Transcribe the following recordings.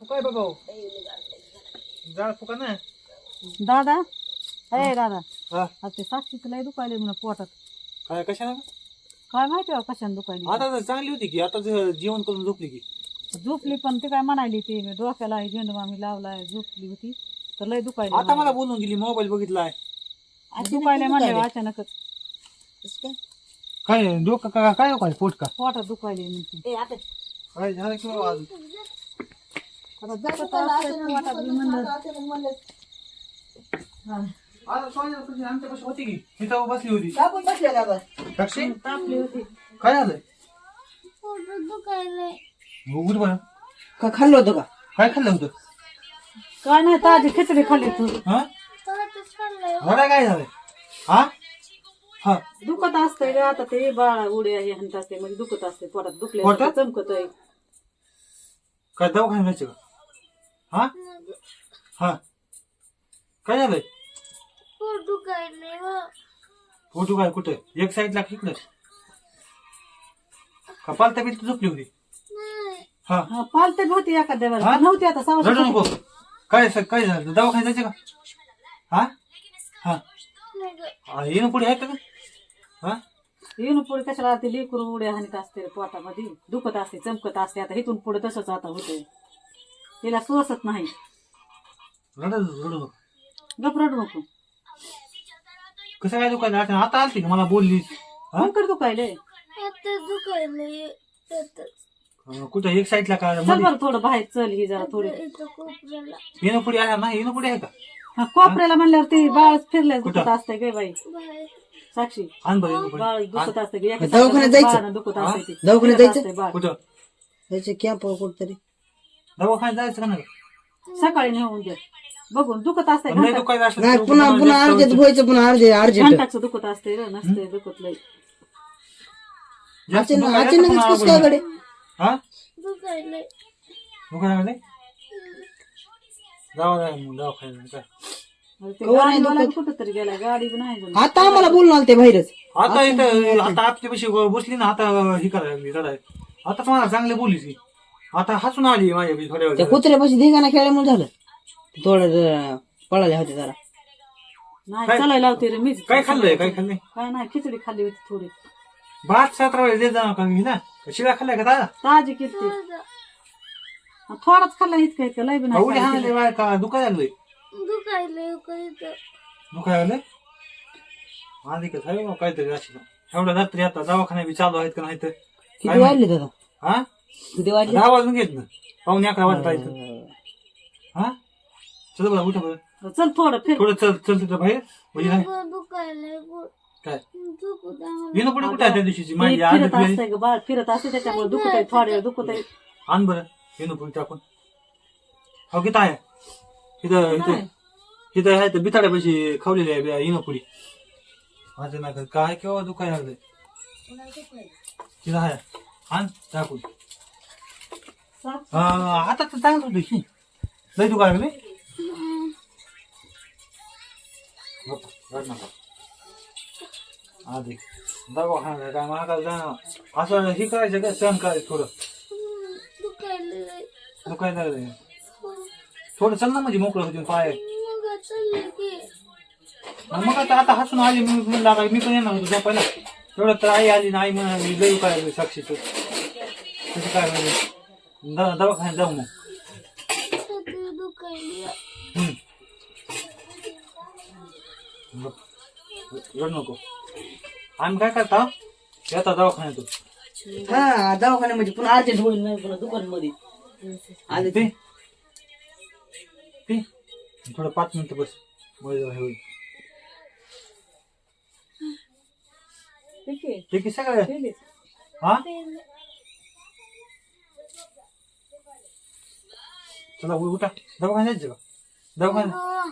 फुकाय बाबा। हो. जाळ फुका ना? दादा? अरे दादा. हा. ते साक्षीच लय दुखायले म्हणून पोटात. काय कशाला? काय माहिती आहे कशाने दुखायली आता तर चांगली होती की आता जर जेवण करून झोपली की. झोपली पण ते काय म्हणाली ती मी डोक्याला आहे झेंडू मामी लावलाय झोपली होती. तर लय दुखायली आता मला बोलून गेली मोबाईल बघितलाय. दुखायला म्हणले अचानकच. काय? डोकं का काय काय पोट का? पोटात दुखायली म्हणते. काय झालं की बाबा? आता दुखत असतंय पोटात बी म्हणलं. आता सोन्या तुझी आमच्यापाशी होती की? तिथं बसली होती. आपण बसलेला बस? साक्षी तापली होती. काय उठ बरं. का खाल्लं होतं का? काय खाल्लं होतं? काय नाही ताजी खिचडी खाल्ली तू. हा? मला काय झालंय हा? हा. दुखत असतंय ग आता ते बाळा उड्या हे हंत असते म्हणजे दुखत असते पोटात दुखले पोटात? चमकत आहे काय दवाखान्यात जायचं का? हा? हा. काय झालंय? फोटो काय कुठे? एक साईडला इकडे. कपाल तब्येत झोपली होती? हा. हा, पालते होती एखाद्या हा? वेळेला नव्हती आता रडू सावशी नको. काय स- काय झालं? दवाखान्यात जायचं का? हा? हा. हा, येणं पुढे आहे का हा? येऊन पुढे कशाला ते लेकरू उड्या हानीत असते रे पोटामध्ये. दुखत असते चमकत असते. आता इथून पुढे तसंच आता होतंय. तिला सोसत नाही. रड रडू नको. गप रडू नको. कसं काय दुकान आता आलती का मला बोलली? हा? अंकर दुखायले. अं, कुठं? एक साईडला का? चलमध्ये? बरं थोडं बाहेर चल ही जरा थोडी. येणं पुढे आहे ना? येणं पुढे आहे का? हा, कोपऱ्याला म्हणल्यावर ती बाळ फिरल्यास कुठं? दुखत असते गे बाई? साक्षी. आण बरं येणं पुढे. बाळ दुखत असते गे एका दवाखान्यात साईडला जायचं? बाळानं दुखत असते ती. दवाखान्यात फिरत जायचं? असते बाळ. कुठं? त्याचे कॅम्प कुठतरी. दवाखान्यात जायचं का नाही? सकाळी नेऊन दे. बघून दुखत असते पण नाही दुखायचं असलं नाही तर पुन्हा पुन्हा अर्जेंट व्हायचं पुन्हा अर्जे अर्जंट. घंटाचं दुखत असते रे नसते दुखत लय जास्त अचानक दुखायचं अचानकच पुन्हा कसं काय अवघड गडे? हा? दुखायला. लागले? जावा जाय मग दवाखान्यात काय अरे ते कवर नाही गाडीवाला दुखत. कुठं तरी गेला गाडी बी नाही जमली. आता आम्हाला बोलून आलं ते बाहेरच. आता इथं आता आपल्यापाशी बसली ना आता ही करायला लागली आता तुम्हाला चांगले बोलली ती आता हसून आली माझ्या थोड्या त्या वेळ कुत्र्यापाशी धिंगाणा खेळल्यामुळे झालं. थोडं जरा पळाले होते जरा. नाही काय- चालायला लावते रे मीच. काय खाल्लंय? काय खाल्लंय? काय नाही खिचडी खाल्ली होती थोडी. भात सतरा वेळेस देत जाणार का मी ना. शिळा खाल्लाय का दादा ताजी किती थोडाच खाल्ला इतकं इतकं लय बी नाही उडी खाल्ली. हाणले बाय का? दुखाय लागलंय दुखाय लागलंय आधी का झालं बा काहीतरी अशी. एवढ्या रात्री आता दवाखाना बी चालू आहेत का नाही तर किती वाढले दादा? हा? किती वाढले दहा वाजून घेत ना. पाहुणे अकरा वाजता इथं हा? चल बरं उठा बरं. चल थोडं फिर. थोडं चल चल तिथं बाहेर. म्हणजे नाही काय? येणं पुढे कुठे आहे त्या दिवशीची? माझी फिरत असते ग बाळ फिरत असते त्याच्यामुळे दुखत आहे थोड्या वेळ दुखत आहे आण बरं. येणं पुढे टाकून. हो किती आहे. इथं इथं. इथं आहे तर बिताड्यापाशी खावलेली आहे येणं पुढे. माझं नाही काय केव्हा दुखाय लागलंय? तिथं आहे. आण टाकून. आता तर चांगलं होतं की. लय दुकान लागले रड नका आधी दवाखाना काय महागाल जाणं असं हे करायचं का? सहन करायचं थोडं. दुखायला लागलंय. थोडं चल ना म्हणजे मोकळं होती पाय. मग आता आता हसून आली मी म्हणलं आता मी पण येणार होतो झोपायला. तेवढं तर आई आली ना आई म्हणाली लई काय लागली साक्षीचं. कसं काय लागलं दवाखान्यात जाऊ मग. रड नको. आम्ही काय करता? येता दवाखान्यातून. हा दवाखान्या म्हणजे पुन्हा अर्जंट होईल नाही पुन्हा दुकानमध्ये. आले ते. ते थोडं पाच मिनिटं बस. होईल होईल. ठीक आहे. ठीक आहे सगळं? ठीक आहे. हा? चला उ- उठा दवाखान्यात जायचं का? दवाखान्यात?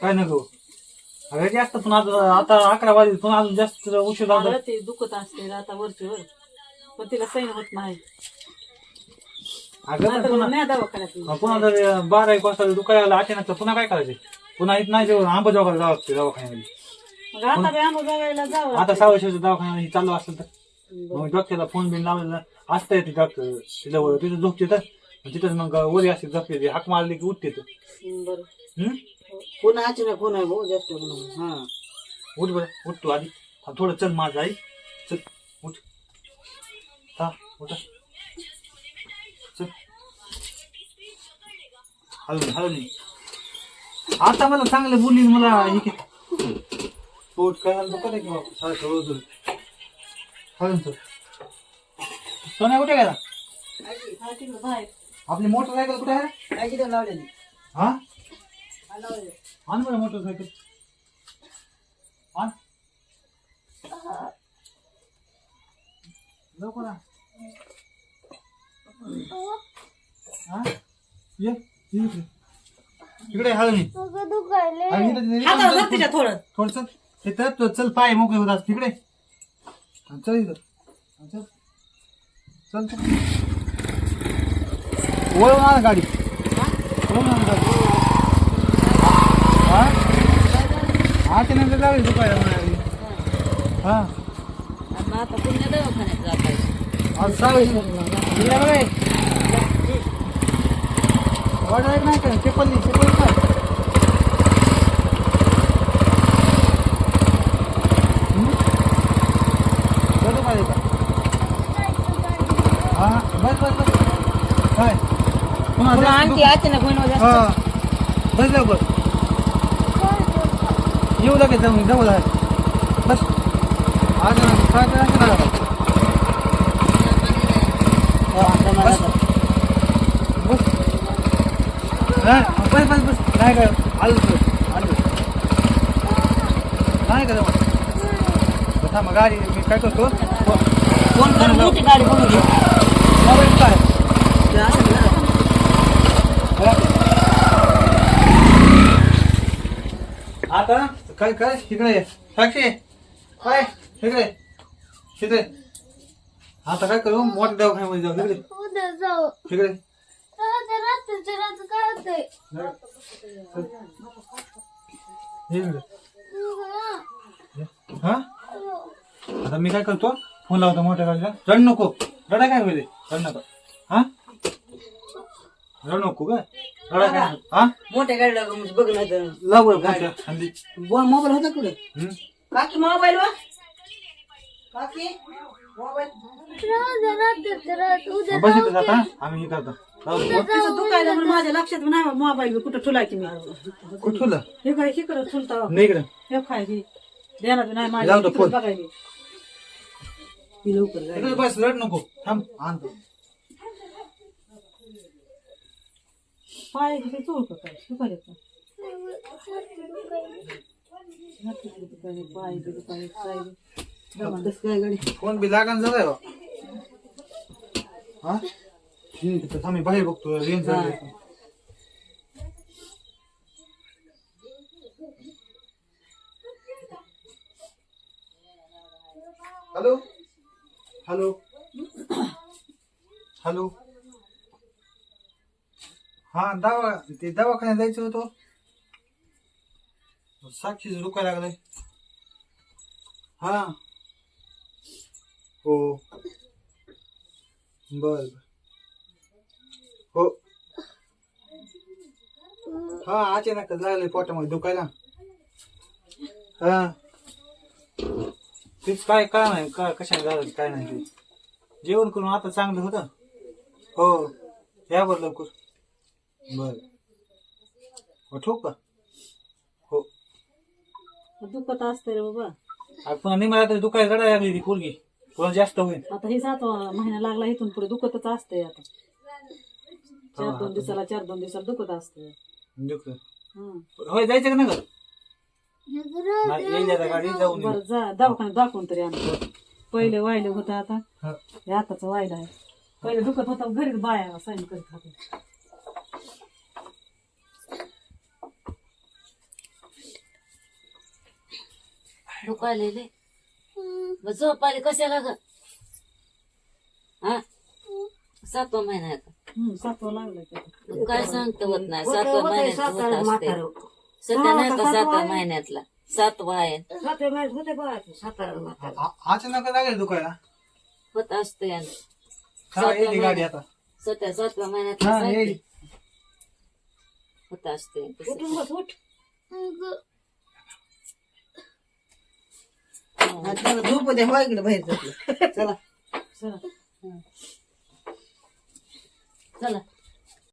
काय नको? अगं जास्त पुन्हा आता आता अकरा वाजले. पुन्हा अजून जास्त उशीर अगं ते दुखत असते आता वरचीवर. पण तिला सैन होत नाही. अगं पण पुन्हा नाही दवाखान्यात पुन्हा जर बारा एक वाजता दुखायला लागला अचानक तर पुन्हा काय करायचं? पुन्हा इथं नाही जेवण आंबाजोगाला जावं लागतं दवाखान्यामध्ये. मग आता बी आम्हाला बघायला जावं आता सावशेचं दवाखाना हे चालू असेल तर. मग डॉक्टरला फोन बिन लावलेला. असता येते डॉक्टर. तिला तिथं झोपते तर. तिथंच मग वरी अशी झपलेली हाक मारली की उठते तो. बरं. हम्म? कोण अचानक? कोण आहे भाऊ? जास्त म्हणून हा. उठ बरं उठ तू आधी. थोडं चल माझं आई. चल उठ. हा उठ. चल. हलवून हलवून आता मला चांगलं बोलली मला हे की पोट करायला नको नाही की बाबा सारखं रोज. हलवून चल. सोन्या कुठे गेला? बाहेर. आपली मोटरसायकल कुठे आहे? काय किती लावलेली. हा? आण बरं मोटरसायकल. आण. लवकर आण. हा? ये ये इकडे. इकडे हळू हाताला धर तिच्या थोडं थोडं. चल. हे तर तो चल पाय मोकळे होतात तिकडे हा, चल इथं. हा, चल. चल चल. वळून आण गाडी. वळून आण गाडी. हा? हा? ते नंतर जाऊ दुपारी म्हणाली हा? आता पुण्य दवाखान्यात जात आज सहा वाजता नाही का? चप्पल नाही चप्पल काय हम्म? जातो का येता? हा? बस बस बस. काय आणखी अचानक हा. बस लवकर. येऊ लगेच जाऊन जाऊ लागेल बस. आज काय करायचं नाही. आता. बस. बस. बस बस बस. नाही काय आलो तू. आलो. नाही का जाऊ थांब गाडी मी काय करतो? फोन मोठी गाडी बनवली? मोबाईल काय ते असं ना. आता काय काय? इकडे ये. साक्षी! काय इकडे इकडे आता काय करू? मोठ्या दवाखान्यामध्ये जाऊ. इकडे उद्या जाऊ. इकडे राहते रात्रीच्या इकडे. हा. आता मी काय करतो? फोन लावतो मोठ्या गाडीला. रड नको. रडा काय होईल? रड नको. हा? रड नको काय हा मोठ्या गाडीला बघ नाही तर फोनच्या हल्ली बोल मोबाईल होता कुठे? काकी मोबाईल वा काकी मोबाईल बस इथं जाता आम्ही हे करतो. तिचं दुखायला म्हणून माझ्या लक्षात नाही मोबाईल कुठं ठुलायची मी कुठं ठेवलं? हे काय इकडं ठुलता? नाही इकडे. हे खायची ध्यानात नाही माझ्या जाऊ दे, फोन. बघायली ती लवकर. इकडे बस रड नको. थांब. आणतो. पाय किती चोळ का काय? दुखायला काय काय गाडी फोन बी लागान झालाय बा. हा? तिथं थांब मी बाहेर बघतो. Range hello? हॅलो? हॅलो? हा दवा ते दवाखान्यात जायचं होतं. साक्षीच दुखायला लागलंय. हा. हो. बर हो. हा अचानक लागले पोटामध्ये दुखायला. हा. तेच काय काय नाही का कशा झालं काय नाही ते? जेवण करून आता चांगलं होतं? हो. या बरं लवकर. बर. ठोक का? हो. दुखत असते रे बाबा. आ, पुन्हा नाही मला तरी दुखायला रडायला लागली ती पोरगी. पुन्हा जास्त होईल? आता हे सातवा महिना लागला इथून पुढे दुखतच असते आता. चार दोन दिवसाला चार दोन दिवसाला दुखत असते दुखत हं. होय जायचं का गाडी जाऊन. बरं जा दवाखान्यात दाखवून तरी आणतो पहिले वाहिलं होतं आता. हा. आताच वाहिलं आहे. पहिले दुखत होतं घरीच बाया सैन करीत होते दुखायलेले मग झोप आली कशाला ग? हा? सातवा महिना आहे का? हं, सातवा लागलं की आता. मग काय सांगता होत नाही. सातव्या महिन्यात होत असते. सध्या नाही का सातव्या महिन्यातला? सातवा आहे. आ- अचानक लागेल दुखायला? होत असते गाडी आता. सध्या सातव्या महिन्यात हा येईल. होत असते. तसं. उठून बस उठ. मग हा, झोप द्या हो इकडे बाहेर चला चला. चला.